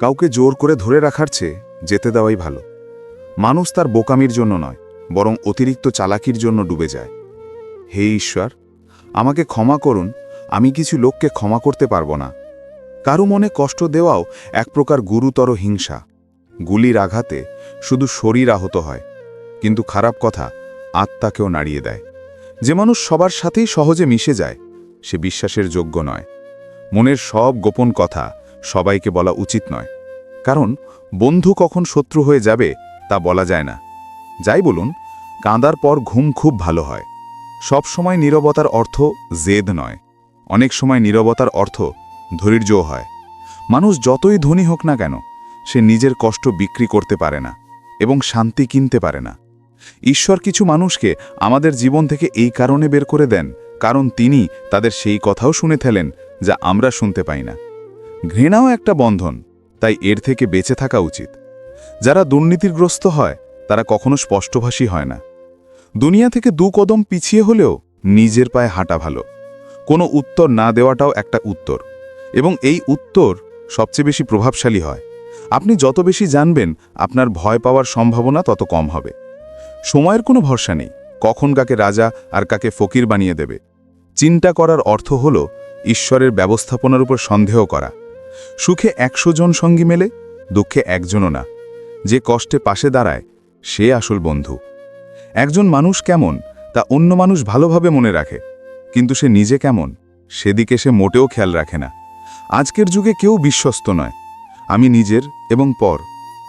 কাউকে জোর করে ধরে রাখার চেয়ে যেতে দেওয়াই ভালো। মানুষ তার বোকামির জন্য নয়, বরং অতিরিক্ত চালাকির জন্য ডুবে যায়। হে ঈশ্বর, আমাকে ক্ষমা করুন, আমি কিছু লোককে ক্ষমা করতে পারব না। কারও মনে কষ্ট দেওয়াও এক প্রকার গুরুতর হিংসা। গুলির আঘাতে শুধু শরীর আহত হয়, কিন্তু খারাপ কথা আত্মাকেও নাড়িয়ে দেয়। যে মানুষ সবার সাথেই সহজে মিশে যায়, সে বিশ্বাসের যোগ্য নয়। মনের সব গোপন কথা সবাইকে বলা উচিত নয়। কারণ, বন্ধু কখন শত্রু হয়ে যাবে তা বলা যায় না। যাই বলুন, কাঁদার পর ঘুম খুব ভালো হয়। সব সময় নীরবতার অর্থ জেদ নয়। অনেক সময় নীরবতার অর্থ ধৈর্যও হয়। মানুষ যতই ধনী হোক না কেন, সে নিজের কষ্ট বিক্রি করতে পারে না এবং শান্তি কিনতে পারে না। ঈশ্বর কিছু মানুষকে আমাদের জীবন থেকে এই কারণে বের করে দেন, কারণ তিনি তাদের সেই কথাও শুনে ফেলেন যা আমরা শুনতে পাই না। ঘৃণাও একটা বন্ধন, তাই এর থেকে বেঁচে থাকা উচিত। যারা দুর্নীতিগ্রস্ত হয়, তারা কখনো স্পষ্টভাষী হয় না। দুনিয়া থেকে দু কদম পিছিয়ে হলেও নিজের পায়ে হাঁটা ভালো। কোনো উত্তর না দেওয়াটাও একটা উত্তর। এবং এই উত্তর সবচেয়ে বেশি প্রভাবশালী হয়। আপনি যত বেশি জানবেন, আপনার ভয় পাওয়ার সম্ভাবনা তত কম হবে। সময়ের কোনো ভরসা নেই, কখন কাকে রাজা আর কাকে ফকির বানিয়ে দেবে। চিন্তা করার অর্থ হল ঈশ্বরের ব্যবস্থাপনার উপর সন্দেহ করা। সুখে একশো জন সঙ্গী মেলে, দুঃখে একজনও না। যে কষ্টে পাশে দাঁড়ায়, সে আসল বন্ধু। একজন মানুষ কেমন, তা অন্য মানুষ ভালোভাবে মনে রাখে। কিন্তু সে নিজে কেমন, সেদিকে সে মোটেও খেয়াল রাখে না। আজকের যুগে কেউ বিশ্বস্ত নয়। আমি নিজের এবং পর,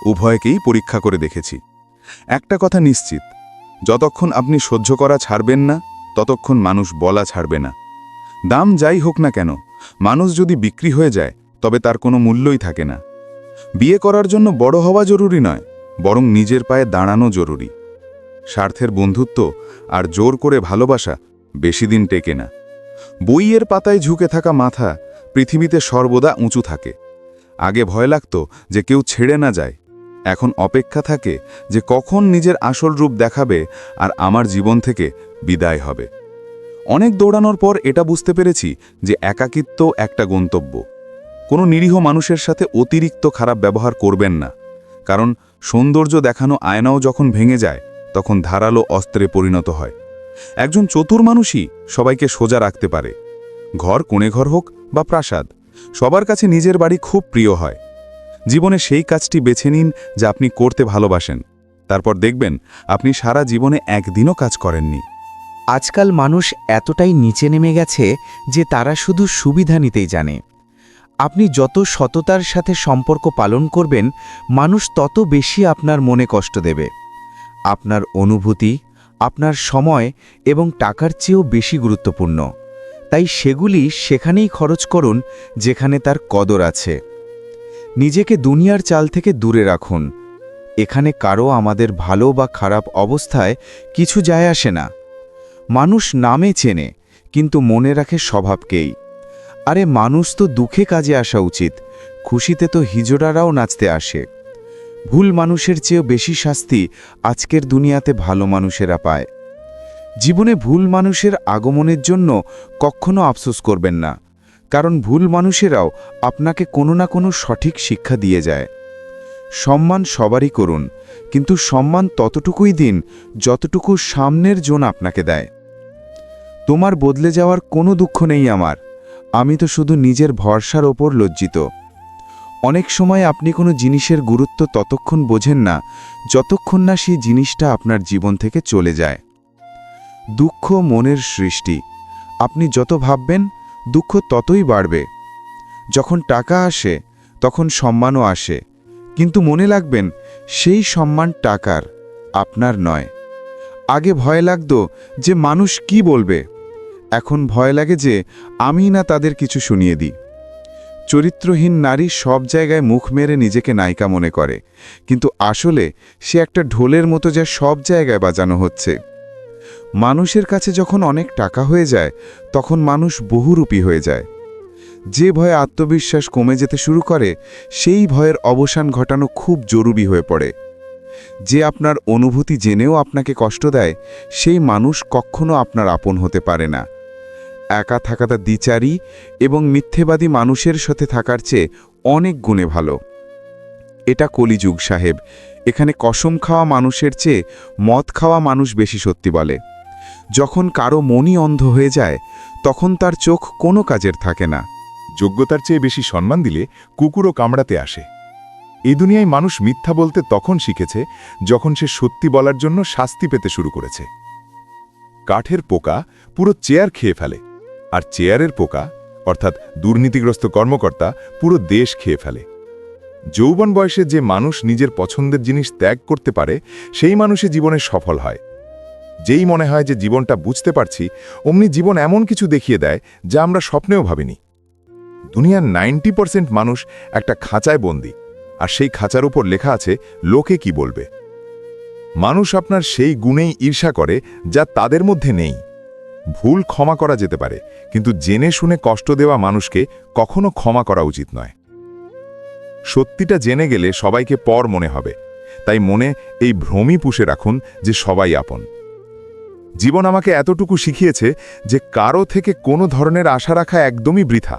উভয়কেই পরীক্ষা করে দেখেছি। একটা কথা নিশ্চিত, যতক্ষণ আপনি সহ্য করা ছাড়বেন না, ততক্ষণ মানুষ বলা ছাড়বে না। দাম যাই হোক না কেন, মানুষ যদি বিক্রি হয়ে যায় তবে তার কোনো মূল্যই থাকে না। বিয়ে করার জন্য বড় হওয়া জরুরি নয়, বরং নিজের পায়ে দাঁড়ানো জরুরি। স্বার্থের বন্ধুত্ব আর জোর করে ভালোবাসা বেশি দিন টেকে না। বইয়ের পাতায় ঝুঁকে থাকা মাথা পৃথিবীতে সর্বদা উঁচু থাকে। আগে ভয় লাগত যে কেউ ছেড়ে না যায়, এখন অপেক্ষা থাকে যে কখন নিজের আসল রূপ দেখাবে আর আমার জীবন থেকে বিদায় হবে। অনেক দৌড়ানোর পর এটা বুঝতে পেরেছি যে একাকিত্ব একটা গন্তব্য। কোনো নিরীহ মানুষের সাথে অতিরিক্ত খারাপ ব্যবহার করবেন না, কারণ সৌন্দর্য দেখানো আয়নাও যখন ভেঙে যায়, তখন ধারালো অস্ত্রে পরিণত হয়। একজন চতুর মানুষই সবাইকে সোজা রাখতে পারে। ঘর কোণে ঘর হোক বা প্রাসাদ, সবার কাছে নিজের বাড়ি খুব প্রিয় হয়। জীবনে সেই কাজটি বেছে নিন যা আপনি করতে ভালোবাসেন। তারপর দেখবেন, আপনি সারা জীবনে একদিনও কাজ করেননি। আজকাল মানুষ এতটাই নিচে নেমে গেছে যে তারা শুধু সুবিধা নিতেই জানে। আপনি যত সততার সাথে সম্পর্ক পালন করবেন, মানুষ তত বেশি আপনার মনে কষ্ট দেবে। আপনার অনুভূতি, আপনার সময় এবং টাকার চেয়েও বেশি গুরুত্বপূর্ণ। তাই সেগুলি সেখানেই খরচ করুন, যেখানে তার কদর আছে। নিজেকে দুনিয়ার চাল থেকে দূরে রাখুন। এখানে কারও আমাদের ভালো বা খারাপ অবস্থায় কিছু যায় আসে না। মানুষ নামে চেনে, কিন্তু মনে রাখে স্বভাবকেই। আরে মানুষ তো দুঃখে কাজে আসা উচিত। খুশিতে তো হিজোড়ারাও নাচতে আসে। ভুল মানুষের চেয়েও বেশি শাস্তি আজকের দুনিয়াতে ভালো মানুষেরা পায়। জীবনে ভুল মানুষের আগমনের জন্য কখনো আফসোস করবেন না, কারণ ভুল মানুষেরাও আপনাকে কোনো না কোনো সঠিক শিক্ষা দিয়ে যায়। সম্মান সবারই করুন, কিন্তু সম্মান ততটুকুই দিন যতটুকু সামনের জন আপনাকে দেয়। তোমার বদলে যাওয়ার কোনো দুঃখ নেই আমার। আমি তো শুধু নিজের ভরসার ওপর লজ্জিত। অনেক সময় আপনি কোনো জিনিসের গুরুত্ব ততক্ষণ বোঝেন না, যতক্ষণ না সেই জিনিসটা আপনার জীবন থেকে চলে যায়। দুঃখ মনের সৃষ্টি। আপনি যত ভাববেন, দুঃখ ততই বাড়বে। যখন টাকা আসে, তখন সম্মানও আসে। কিন্তু মনে লাগবেন সেই সম্মান টাকার, আপনার নয়। আগে ভয় লাগতো যে মানুষ কি বলবে। এখন ভয় লাগে যে আমি না তাদের কিছু শুনিয়ে দিই। চরিত্রহীন নারী সব জায়গায় মুখ মেরে নিজেকে নায়িকা মনে করে। কিন্তু আসলে সে একটা ঢোলের মতো যা সব জায়গায় বাজানো হচ্ছে। মানুষের কাছে যখন অনেক টাকা হয়ে যায়, তখন মানুষ বহুরূপী হয়ে যায়। যে ভয়ে আত্মবিশ্বাস কমে যেতে শুরু করে, সেই ভয়ের অবসান ঘটানো খুব জরুরি হয়ে পড়ে। যে আপনার অনুভূতি জেনেও আপনাকে কষ্ট দেয়, সেই মানুষ কখনো আপনার আপন হতে পারে না। একা থাকাটা দ্বিচারী এবং মিথ্যেবাদী মানুষের সাথে থাকার চেয়ে অনেক গুণে ভালো। এটা কলিযুগ, সাহেব। এখানে কসম খাওয়া মানুষের চেয়ে মদ খাওয়া মানুষ বেশি সত্যি বলে। যখন কারও মনই অন্ধ হয়ে যায়, তখন তার চোখ কোনো কাজের থাকে না। যোগ্যতার চেয়ে বেশি সম্মান দিলে কুকুরও কামড়াতে আসে। এই দুনিয়ায় মানুষ মিথ্যা বলতে তখন শিখেছে, যখন সে সত্যি বলার জন্য শাস্তি পেতে শুরু করেছে। কাঠের পোকা পুরো চেয়ার খেয়ে ফেলে। আর চেয়ারের পোকা, অর্থাৎ দুর্নীতিগ্রস্ত কর্মকর্তা, পুরো দেশ খেয়ে ফেলে। যৌবন বয়সে যে মানুষ নিজের পছন্দের জিনিস ত্যাগ করতে পারে, সেই মানুষই জীবনে সফল হয়। যেই মনে হয় যে জীবনটা বুঝতে পারছি, অমনি জীবন এমন কিছু দেখিয়ে দেয় যা আমরা স্বপ্নেও ভাবিনি। দুনিয়ার নাইনটি পারসেন্ট মানুষ একটা খাঁচায় বন্দি, আর সেই খাঁচার উপর লেখা আছে, লোকে কি বলবে? মানুষ আপনার সেই গুণেই ঈর্ষা করে যা তাদের মধ্যে নেই। ভুল ক্ষমা করা যেতে পারে, কিন্তু জেনে শুনে কষ্ট দেওয়া মানুষকে কখনো ক্ষমা করা উচিত নয়। সত্যিটা জেনে গেলে সবাইকে পর মনে হবে, তাই মনে এই ভ্রমই পুষে রাখুন যে সবাই আপন। জীবন আমাকে এতটুকু শিখিয়েছে যে কারও থেকে কোনো ধরনের আশা রাখা একদমই বৃথা।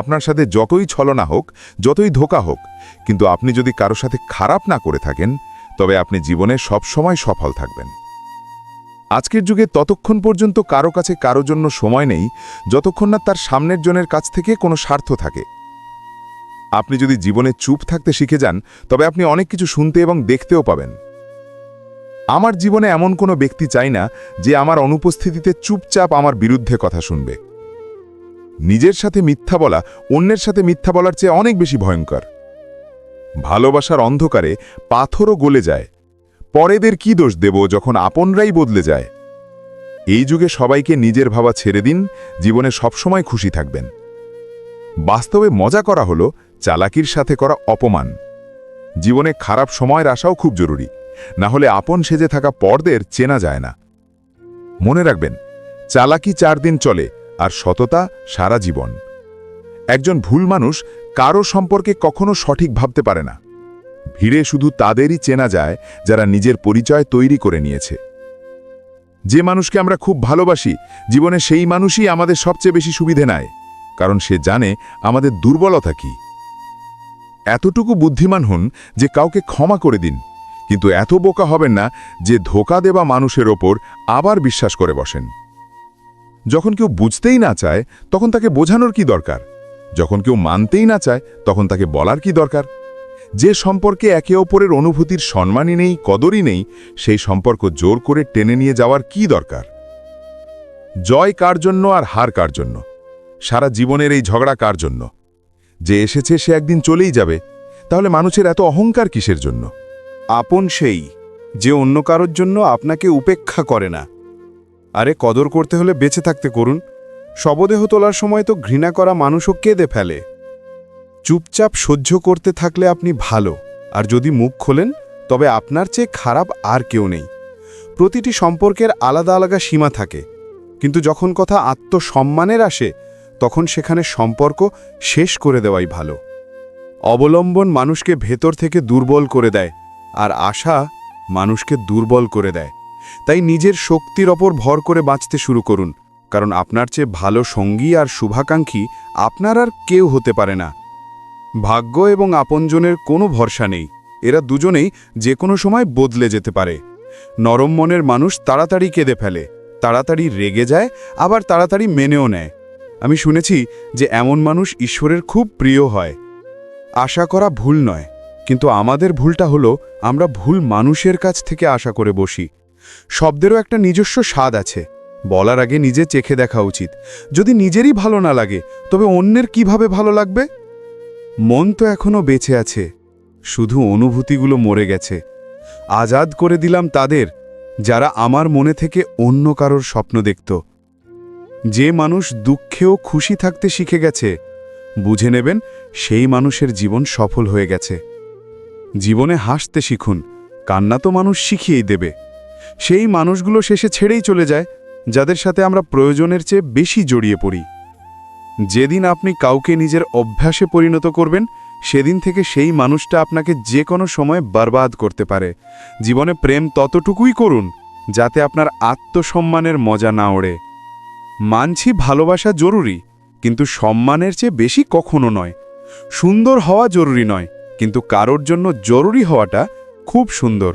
আপনার সাথে যতই ছলনা হোক, যতই ধোকা হোক, কিন্তু আপনি যদি কারও সাথে খারাপ না করে থাকেন, তবে আপনি জীবনে সবসময় সফল থাকবেন। আজকের যুগে ততক্ষণ পর্যন্ত কারও কাছে কারও জন্য সময় নেই, যতক্ষণ না তার সামনের জনের কাছ থেকে কোনো স্বার্থ থাকে। আপনি যদি জীবনে চুপ থাকতে শিখে যান, তবে আপনি অনেক কিছু শুনতে এবং দেখতেও পাবেন। আমার জীবনে এমন কোনো ব্যক্তি চাই না, যে আমার অনুপস্থিতিতে চুপচাপ আমার বিরুদ্ধে কথা শুনবে। নিজের সাথে মিথ্যা বলা, অন্যের সাথে মিথ্যা বলার চেয়ে অনেক বেশি ভয়ঙ্কর। ভালোবাসার অন্ধকারে পাথরও গলে যায়। পরেদের কি দোষ দেব যখন আপনরাই বদলে যায়? এই যুগে সবাইকে নিজের ভাবা ছেড়ে দিন, জীবনে সবসময় খুশি থাকবেন। বাস্তবে মজা করা হলো চালাকির সাথে করা অপমান। জীবনে খারাপ সময়ের আশাও খুব জরুরি, না হলে আপন সেজে থাকা পরদের চেনা যায় না। মনে রাখবেন, চালাকি চার দিন চলে আর সততা সারা জীবন। একজন ভুল মানুষ কারও সম্পর্কে কখনো সঠিক ভাবতে পারে না। ভিড়ে শুধু তাদেরই চেনা যায় যারা নিজের পরিচয় তৈরি করে নিয়েছে। যে মানুষকে আমরা খুব ভালোবাসি, জীবনে সেই মানুষই আমাদের সবচেয়ে বেশি সুবিধে নেয়, কারণ সে জানে আমাদের দুর্বলতা কি। এতটুকু বুদ্ধিমান হন যে কাউকে ক্ষমা করে দিন, কিন্তু এত বোকা হবেন না যে ধোকা দেওয়া মানুষের ওপর আবার বিশ্বাস করে বসেন। যখন কেউ বুঝতেই না চায়, তখন তাকে বোঝানোর কি দরকার? যখন কেউ মানতেই না চায়, তখন তাকে বলার কি দরকার? যে সম্পর্কে একে অপরের অনুভূতির সম্মানই নেই, কদরই নেই, সেই সম্পর্ক জোর করে টেনে নিয়ে যাওয়ার কি দরকার? জয় কার জন্য আর হার কার জন্য? সারা জীবনের এই ঝগড়া কার জন্য? যে এসেছে সে একদিন চলেই যাবে, তাহলে মানুষের এত অহংকার কিসের জন্য? আপন সেই, যে অন্য কারোর জন্য আপনাকে উপেক্ষা করে না। আরে কদর করতে হলে বেঁচে থাকতে করুন। শবদেহ তোলার সময় তো ঘৃণা করা মানুষও কেঁদে ফেলে। চুপচাপ সহ্য করতে থাকলে আপনি ভালো। আর যদি মুখ খোলেন, তবে আপনার চেয়ে খারাপ আর কেউ নেই। প্রতিটি সম্পর্কের আলাদা আলাদা সীমা থাকে। কিন্তু যখন কথা আত্মসম্মানের আসে, তখন সেখানে সম্পর্ক শেষ করে দেওয়াই ভালো। অবলম্বন মানুষকে ভেতর থেকে দুর্বল করে দেয়, আর আশা মানুষকে দুর্বল করে দেয়। তাই নিজের শক্তির ওপর ভর করে বাঁচতে শুরু করুন, কারণ আপনার চেয়ে ভালো সঙ্গী আর শুভাকাঙ্ক্ষী আপনার আর কেউ হতে পারে না। ভাগ্য এবং আপনজনের কোনো ভরসা নেই। এরা দুজনেই যে কোনো সময় বদলে যেতে পারে। নরম মনের মানুষ তাড়াতাড়ি কেঁদে ফেলে, তাড়াতাড়ি রেগে যায়, আবার তাড়াতাড়ি মেনেও নেয়। আমি শুনেছি যে এমন মানুষ ঈশ্বরের খুব প্রিয় হয়। আশা করা ভুল নয়, কিন্তু আমাদের ভুলটা হলো আমরা ভুল মানুষের কাছ থেকে আশা করে বসি। শব্দেরও একটা নিজস্ব স্বাদ আছে। বলার আগে নিজে চেখে দেখা উচিত। যদি নিজেরই ভালো না লাগে, তবে অন্যের কীভাবে ভালো লাগবে? মন তো এখনও বেঁচে আছে, শুধু অনুভূতিগুলো মরে গেছে। আজাদ করে দিলাম তাদের, যারা আমার মনে থেকে অন্য কারোর স্বপ্ন দেখত। যে মানুষ দুঃখেও খুশি থাকতে শিখে গেছে, বুঝে নেবেন সেই মানুষের জীবন সফল হয়ে গেছে। জীবনে হাসতে শিখুন, কান্না তো মানুষ শিখিয়েই দেবে। সেই মানুষগুলো শেষে ছেড়েই চলে যায়, যাদের সাথে আমরা প্রয়োজনের চেয়ে বেশি জড়িয়ে পড়ি। যেদিন আপনি কাউকে নিজের অভ্যাসে পরিণত করবেন, সেদিন থেকে সেই মানুষটা আপনাকে যে কোনো সময় বরবাদ করতে পারে। জীবনে প্রেম ততটুকুই করুন, যাতে আপনার আত্মসম্মানের মজা না ওড়ে। মানছি ভালোবাসা জরুরি, কিন্তু সম্মানের চেয়ে বেশি কখনো নয়। সুন্দর হওয়া জরুরি নয়, কিন্তু কারোর জন্য জরুরি হওয়াটা খুব সুন্দর।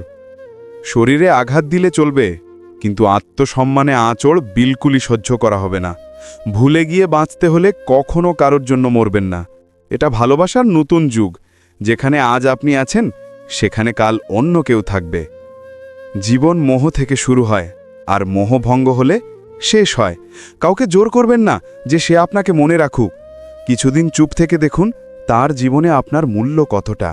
শরীরে আঘাত দিলে চলবে, কিন্তু আত্মসম্মানে আঁচড় বিলকুলই সহ্য করা হবে না। ভুলে গিয়ে বাঁচতে হলে কখনো কারোর জন্য মরবেন না। এটা ভালোবাসার নতুন যুগ। যেখানে আজ আপনি আছেন, সেখানে কাল অন্য কেউ থাকবে। জীবন মোহ থেকে শুরু হয়, আর মোহভঙ্গ হলে শেষ হয়। কাউকে জোর করবেন না যে সে আপনাকে মনে রাখুক। কিছুদিন চুপ থেকে দেখুন, তার জীবনে আপনার মূল্য কতটা।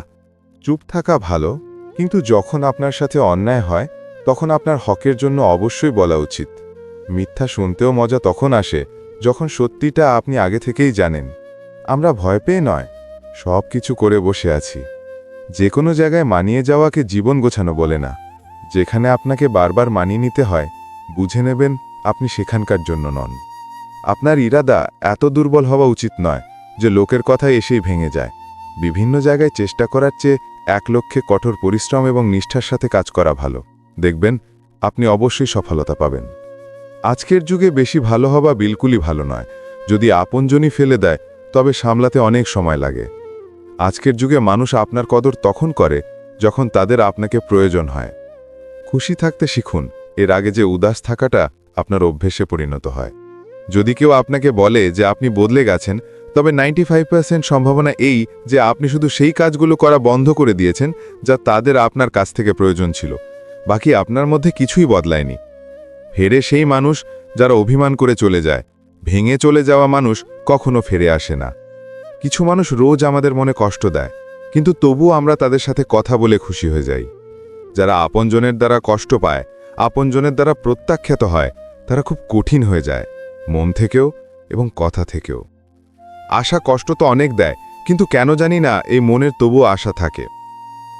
চুপ থাকা ভালো, কিন্তু যখন আপনার সাথে অন্যায় হয়, তখন আপনার হকের জন্য অবশ্যই বলা উচিত। মিথ্যা শুনতেও মজা তখন আসে যখন সত্যিটা আপনি আগে থেকেই জানেন, আমরা ভয় পেয়ে নয়, সব কিছু করে বসে আছি। যে কোনো জায়গায় মানিয়ে যাওয়াকে জীবন গোছানো বলে না। যেখানে আপনাকে বারবার মানিয়ে নিতে হয়, বুঝে নেবেন আপনি সেখানকার জন্য নন। আপনার ইরাদা এত দুর্বল হওয়া উচিত নয় যে লোকের কথায় এসেই ভেঙে যায়। বিভিন্ন জায়গায় চেষ্টা করার চেয়ে এক লক্ষ্যে কঠোর পরিশ্রম এবং নিষ্ঠার সাথে কাজ করা ভালো। দেখবেন, আপনি অবশ্যই সফলতা পাবেন। আজকের যুগে বেশি ভালো হওয়া বিলকুলই ভালো নয়। যদি আপনজনই ফেলে দেয়, তবে সামলাতে অনেক সময় লাগে। আজকের যুগে মানুষ আপনার কদর তখন করে, যখন তাদের আপনাকে প্রয়োজন হয়। খুশি থাকতে শিখুন, এর আগে যে উদাস থাকাটা আপনার অভ্যেসে পরিণত হয়। যদি কেউ আপনাকে বলে যে আপনি বদলে গেছেন, তবে নাইনটি সম্ভাবনা এই যে আপনি শুধু সেই কাজগুলো করা বন্ধ করে দিয়েছেন, যা তাদের আপনার কাছ থেকে প্রয়োজন ছিল। বাকি আপনার মধ্যে কিছুই বদলায়নি। ফেরে সেই মানুষ যারা অভিমান করে চলে যায়। ভেঙে চলে যাওয়া মানুষ কখনো ফিরে আসে না। কিছু মানুষ রোজ আমাদের মনে কষ্ট দেয়, কিন্তু তবু আমরা তাদের সাথে কথা বলে খুশি হয়ে যাই। যারা আপনজনের দ্বারা কষ্ট পায়, আপনজনের দ্বারা প্রত্যাখ্যাত হয়, তারা খুব কঠিন হয়ে যায়, মন থেকেও এবং কথা থেকেও। আশা কষ্ট তো অনেক দেয়, কিন্তু কেন জানি না এই মনের তবুও আশা থাকে।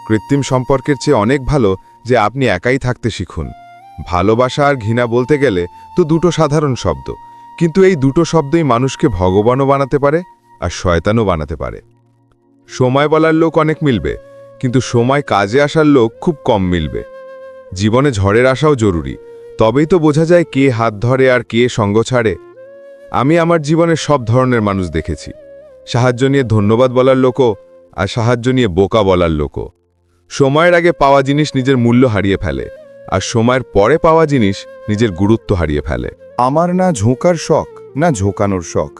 কৃত্রিম সম্পর্কের চেয়ে অনেক ভালো যে আপনি একাই থাকতে শিখুন। ভালোবাসা আর ঘৃণা বলতে গেলে তো দুটো সাধারণ শব্দ। কিন্তু এই দুটো শব্দই মানুষকে ভগবানও বানাতে পারে আর শয়তানও বানাতে পারে। সময় বলার লোক অনেক মিলবে, কিন্তু সময় কাজে আসার লোক খুব কম মিলবে। জীবনে ঝড়ের আসাও জরুরি, তবেই তো বোঝা যায় কে হাত ধরে আর কে সঙ্গ ছাড়ে। আমি আমার জীবনে সব ধরনের মানুষ দেখেছি। সাহায্য নিয়ে ধন্যবাদ বলার লোকও আর সাহায্য নিয়ে বোকা বলার লোকও। সময়ের আগে পাওয়া জিনিস নিজের মূল্য হারিয়ে ফেলে আর সময়ের পরে পাওয়া জিনিস নিজের গুরুত্ব হারিয়ে ফেলে। আমার না ঝোঁকার শখ, না ঝোঁকানোর শখ।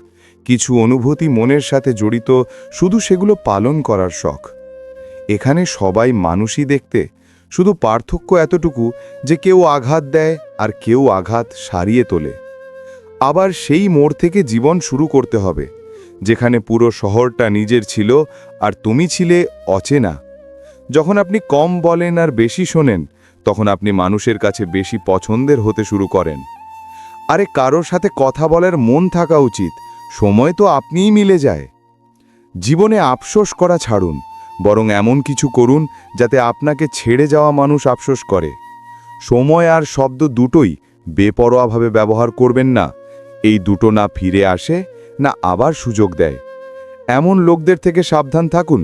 কিছু অনুভূতি মনের সাথে জড়িত, শুধু সেগুলো পালন করার শখ। এখানে সবাই মানুষই দেখতে, শুধু পার্থক্য এতটুকু যে কেউ আঘাত দেয় আর কেউ আঘাত সারিয়ে তোলে। আবার সেই মোড় থেকে জীবন শুরু করতে হবে, যেখানে পুরো শহরটা নিজের ছিল আর তুমি ছিলে অচেনা। যখন আপনি কম বলেন আর বেশি শোনেন তখন আপনি মানুষের কাছে বেশি পছন্দের হতে শুরু করেন। আরে কারোর সাথে কথা বলার মন থাকা উচিত, সময় তো আপনিই মিলে যায়। জীবনে আফসোস করা ছাড়ুন, বরং এমন কিছু করুন যাতে আপনাকে ছেড়ে যাওয়া মানুষ আফসোস করে। সময় আর শব্দ দুটোই বেপরোয়াভাবে ব্যবহার করবেন না, এই দুটো না ফিরে আসে, না আবার সুযোগ দেয়। এমন লোকদের থেকে সাবধান থাকুন,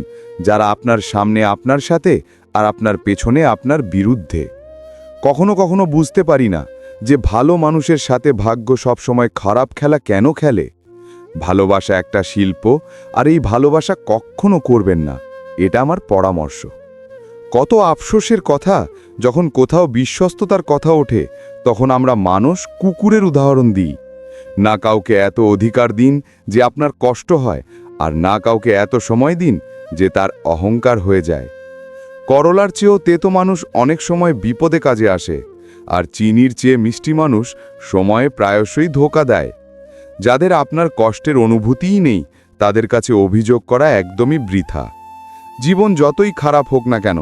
যারা আপনার সামনে আপনার সাথে আর আপনার পেছনে আপনার বিরুদ্ধে। কখনো কখনো বুঝতে পারি না যে ভালো মানুষের সাথে ভাগ্য সবসময় খারাপ খেলা কেন খেলে। ভালোবাসা একটা শিল্প আর এই ভালোবাসা কখনো করবেন না, এটা আমার পরামর্শ। কত আফসোসের কথা যখন কোথাও বিশ্বস্ততার কথা ওঠে, তখন আমরা মানুষ কুকুরের উদাহরণ দিই। না কাউকে এত অধিকার দিন যে আপনার কষ্ট হয়, আর না কাউকে এত সময় দিন যে তার অহংকার হয়ে যায়। করলার চেয়েও তেতো মানুষ অনেক সময় বিপদে কাজে আসে, আর চিনির চেয়ে মিষ্টি মানুষ সময়ে প্রায়শই ধোকা দেয়। যাদের আপনার কষ্টের অনুভূতিই নেই, তাদের কাছে অভিযোগ করা একদমই বৃথা। জীবন যতই খারাপ হোক না কেন,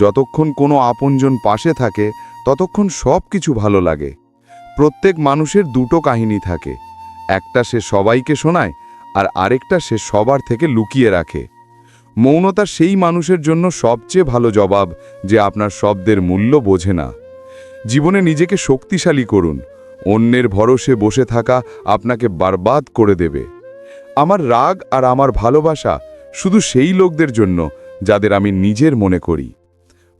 যতক্ষণ কোনো আপনজন পাশে থাকে, ততক্ষণ সব কিছু ভালো লাগে। প্রত্যেক মানুষের দুটো কাহিনী থাকে, একটা সে সবাইকে শোনায়, আর আরেকটা সে সবার থেকে লুকিয়ে রাখে। মৌনতা সেই মানুষের জন্য সবচেয়ে ভালো জবাব যে আপনার শব্দের মূল্য বোঝে না। জীবনে নিজেকে শক্তিশালী করুন। অন্যের ভরসে বসে থাকা আপনাকে বারবাদ করে দেবে। আমার রাগ আর আমার ভালোবাসা শুধু সেই লোকদের জন্য যাদের আমি নিজের মনে করি।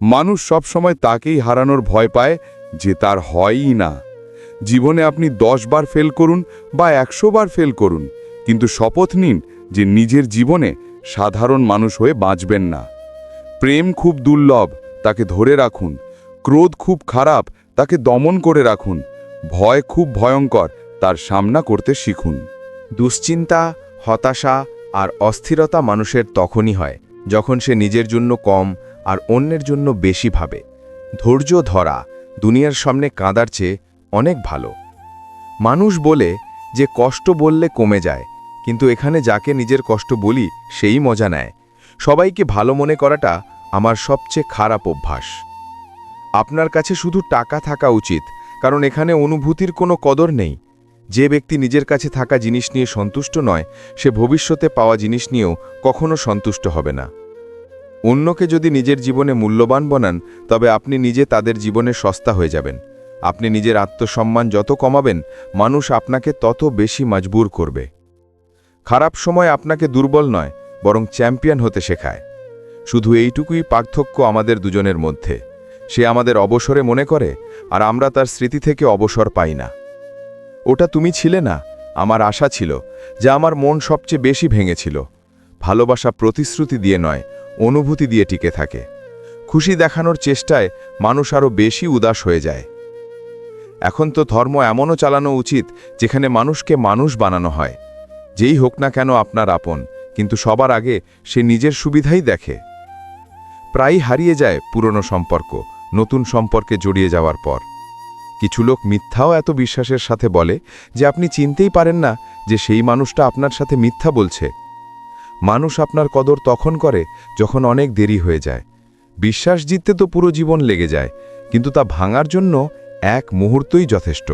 মানুষ সবসময় তাকেই হারানোর ভয় পায় যে তার হয়ই না। জীবনে আপনি দশ বার ফেল করুন বা একশো বার ফেল করুন, কিন্তু শপথ নিন যে নিজের জীবনে সাধারণ মানুষ হয়ে বাঁচবেন না। প্রেম খুব দুর্লভ, তাকে ধরে রাখুন। ক্রোধ খুব খারাপ, তাকে দমন করে রাখুন। ভয় খুব ভয়ঙ্কর, তার সামনা করতে শিখুন। দুশ্চিন্তা, হতাশা আর অস্থিরতা মানুষের তখনই হয়, যখন সে নিজের জন্য কম আর অন্যের জন্য বেশি ভাবে। ধৈর্য ধরা দুনিয়ার সামনে কাঁদার চেয়ে অনেক ভালো। মানুষ বলে যে কষ্ট বললে কমে যায় কিন্তু এখানে যাকে নিজের কষ্ট বলি, সেই মজা নেয়। সবাইকে ভালো মনে করাটা আমার সবচেয়ে খারাপ অভ্যাস। আপনার কাছে শুধু টাকা থাকা উচিত, কারণ এখানে অনুভূতির কোনো কদর নেই। যে ব্যক্তি নিজের কাছে থাকা জিনিস নিয়ে সন্তুষ্ট নয়, সে ভবিষ্যতে পাওয়া জিনিস নিয়েও কখনো সন্তুষ্ট হবে না। অন্যকে যদি নিজের জীবনে মূল্যবান বনান, তবে আপনি নিজে তাদের জীবনে সস্তা হয়ে যাবেন। আপনি নিজের আত্মসম্মান যত কমাবেন, মানুষ আপনাকে তত বেশি মজবুর করবে। খারাপ সময় আপনাকে দুর্বল নয়, বরং চ্যাম্পিয়ন হতে শেখায়। শুধু এইটুকুই পার্থক্য আমাদের দুজনের মধ্যে। সে আমাদের অবসরে মনে করে, আর আমরা তার স্মৃতি থেকে অবসর পাই না। ওটা তুমি ছিলে না, আমার আশা ছিল, যা আমার মন সবচেয়ে বেশি ভেঙেছিল। ভালোবাসা প্রতিশ্রুতি দিয়ে নয়, অনুভূতি দিয়ে টিকে থাকে। খুশি দেখানোর চেষ্টায় মানুষ আরও বেশি উদাস হয়ে যায়। এখন তো ধর্ম এমনও চালানো উচিত, যেখানে মানুষকে মানুষ বানানো হয়। যেই হোক না কেন আপনার আপন, কিন্তু সবার আগে সে নিজের সুবিধাই দেখে। প্রায়ই হারিয়ে যায় পুরনো সম্পর্ক, নতুন সম্পর্কে জড়িয়ে যাওয়ার পর। কিছু লোক মিথ্যাও এত বিশ্বাসের সাথে বলে যে আপনি চিনতেই পারেন না যে সেই মানুষটা আপনার সাথে মিথ্যা বলছে। মানুষ আপনার কদর তখন করে যখন অনেক দেরি হয়ে যায়। বিশ্বাস জিততে তো পুরো জীবন লেগে যায়, কিন্তু তা ভাঙার জন্য এক মুহূর্তই যথেষ্ট।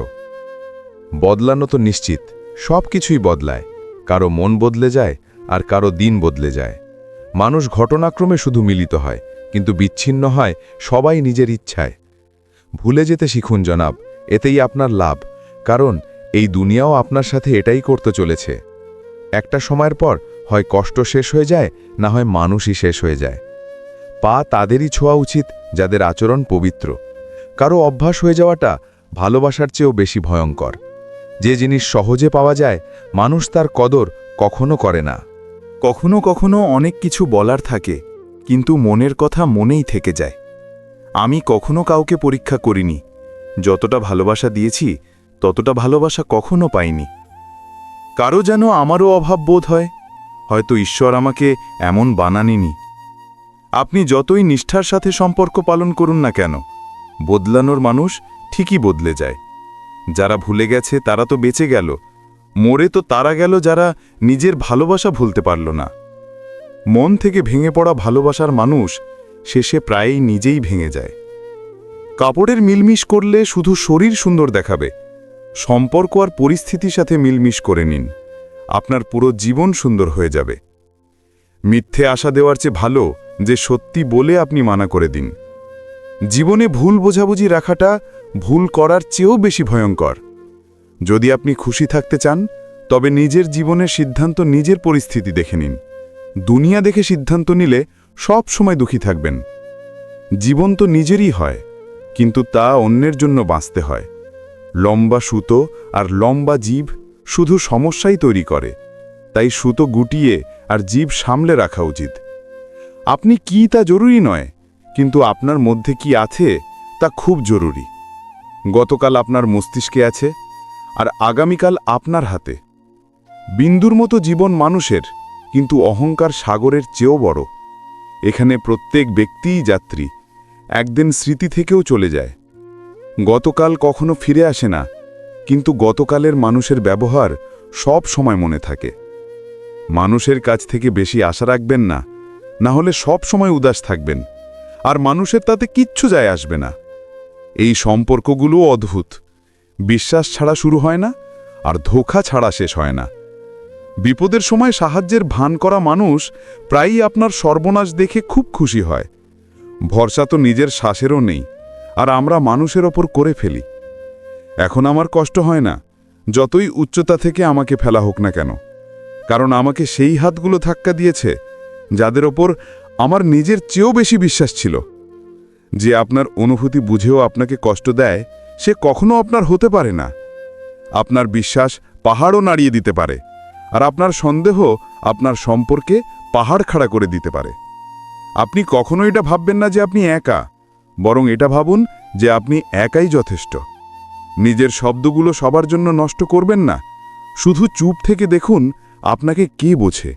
বদলানো তো নিশ্চিত সব কিছুই বদলায়। কারও মন বদলে যায় আর কারও দিন বদলে যায়। মানুষ ঘটনাক্রমে শুধু মিলিত হয়, কিন্তু বিচ্ছিন্ন হয় সবাই নিজের ইচ্ছায়। ভুলে যেতে শিখুন জনাব, এতেই আপনার লাভ, কারণ এই দুনিয়াও আপনার সাথে এটাই করতে চলেছে। একটা সময়ের পর হয় কষ্ট শেষ হয়ে যায়, না হয় মানুষই শেষ হয়ে যায়। পা তাদেরই ছোঁয়া উচিত যাদের আচরণ পবিত্র। কারও অভ্যাস হয়ে যাওয়াটা ভালোবাসার চেয়েও বেশি ভয়ঙ্কর। যে জিনিস সহজে পাওয়া যায়, মানুষ তার কদর কখনো করে না। কখনো কখনো অনেক কিছু বলার থাকে, কিন্তু মনের কথা মনেই থেকে যায়। আমি কখনো কাউকে পরীক্ষা করিনি, যতটা ভালোবাসা দিয়েছি, ততটা ভালোবাসা কখনো পাইনি। কারও যেন আমারও অভাব বোধ হয়, হয়তো ঈশ্বর আমাকে এমন বানানিনি। আপনি যতই নিষ্ঠার সাথে সম্পর্ক পালন করুন না কেন, বদলানোর মানুষ ঠিকই বদলে যায়। যারা ভুলে গেছে তারা তো বেঁচে গেল। মরে তো তারা গেল যারা নিজের ভালোবাসা ভুলতে পারল না। মন থেকে ভেঙে পড়া ভালোবাসার মানুষ শেষে প্রায়ই নিজেই ভেঙে যায়। কাপড়ের মিলমিশ করলে শুধু শরীর সুন্দর দেখাবে। সম্পর্ক আর পরিস্থিতির সাথে মিলমিশ করে নিন। আপনার পুরো জীবন সুন্দর হয়ে যাবে। মিথ্যে আশা দেওয়ার চেয়ে ভালো যে সত্যি বলে আপনি মানা করে দিন। জীবনে ভুল বোঝাবুঝি রাখাটা ভুল করার চেয়েও বেশি ভয়ঙ্কর। যদি আপনি খুশি থাকতে চান, তবে নিজের জীবনের সিদ্ধান্ত নিজের পরিস্থিতি দেখে নিন। দুনিয়া দেখে সিদ্ধান্ত নিলে সব সময় দুঃখী থাকবেন। জীবন তো নিজেরই হয়, কিন্তু তা অন্যের জন্য বাঁচতে হয়। লম্বা সুতো আর লম্বা জীব শুধু সমস্যাই তৈরি করে, তাই সুতো গুটিয়ে আর জীব সামলে রাখা উচিত। আপনি কি তা জরুরি নয়, কিন্তু আপনার মধ্যে কি আছে তা খুব জরুরি। গতকাল আপনার মস্তিষ্কে আছে আর আগামীকাল আপনার হাতে। বিন্দুর মতো জীবন মানুষের, কিন্তু অহংকার সাগরের চেয়েও বড়। এখানে প্রত্যেক ব্যক্তিই যাত্রী, একদিন স্মৃতি থেকেও চলে যায়। গতকাল কখনো ফিরে আসে না, কিন্তু গতকালের মানুষের ব্যবহার সব সময় মনে থাকে। মানুষের কাছ থেকে বেশি আশা রাখবেন না না হলে সব সময় উদাস থাকবেন, আর মানুষের তাতে কিচ্ছু যায় আসবে না। এই সম্পর্কগুলো অদ্ভুত। বিশ্বাস ছাড়া শুরু হয় না, আর ধোখা ছাড়া শেষ হয় না। বিপদের সময় সাহায্যের ভান করা মানুষ প্রায়ই আপনার সর্বনাশ দেখে খুব খুশি হয়। ভরসা তো নিজের শ্বাসেরও নেই, আর আমরা মানুষের ওপর করে ফেলি। এখন আমার কষ্ট হয় না, যতই উচ্চতা থেকে আমাকে ফেলা হোক না কেন। কারণ আমাকে সেই হাতগুলো ধাক্কা দিয়েছে, যাদের ওপর আমার নিজের চেয়েও বেশি বিশ্বাস ছিল। যে আপনার অনুভূতি বুঝেও আপনাকে কষ্ট দেয়, সে কখনো আপনার হতে পারে না। আপনার বিশ্বাস পাহাড়ও নাড়িয়ে দিতে পারে, আর আপনার সন্দেহ আপনার সম্পর্কে পাহাড় খাড়া করে দিতে পারে। আপনি কখনো এটা ভাববেন না যে আপনি একা, বরং এটা ভাবুন যে আপনি একাই যথেষ্ট। নিজের শব্দগুলো সবার জন্য নষ্ট করবেন না, শুধু চুপ থেকে দেখুন আপনাকে কে বোঝে।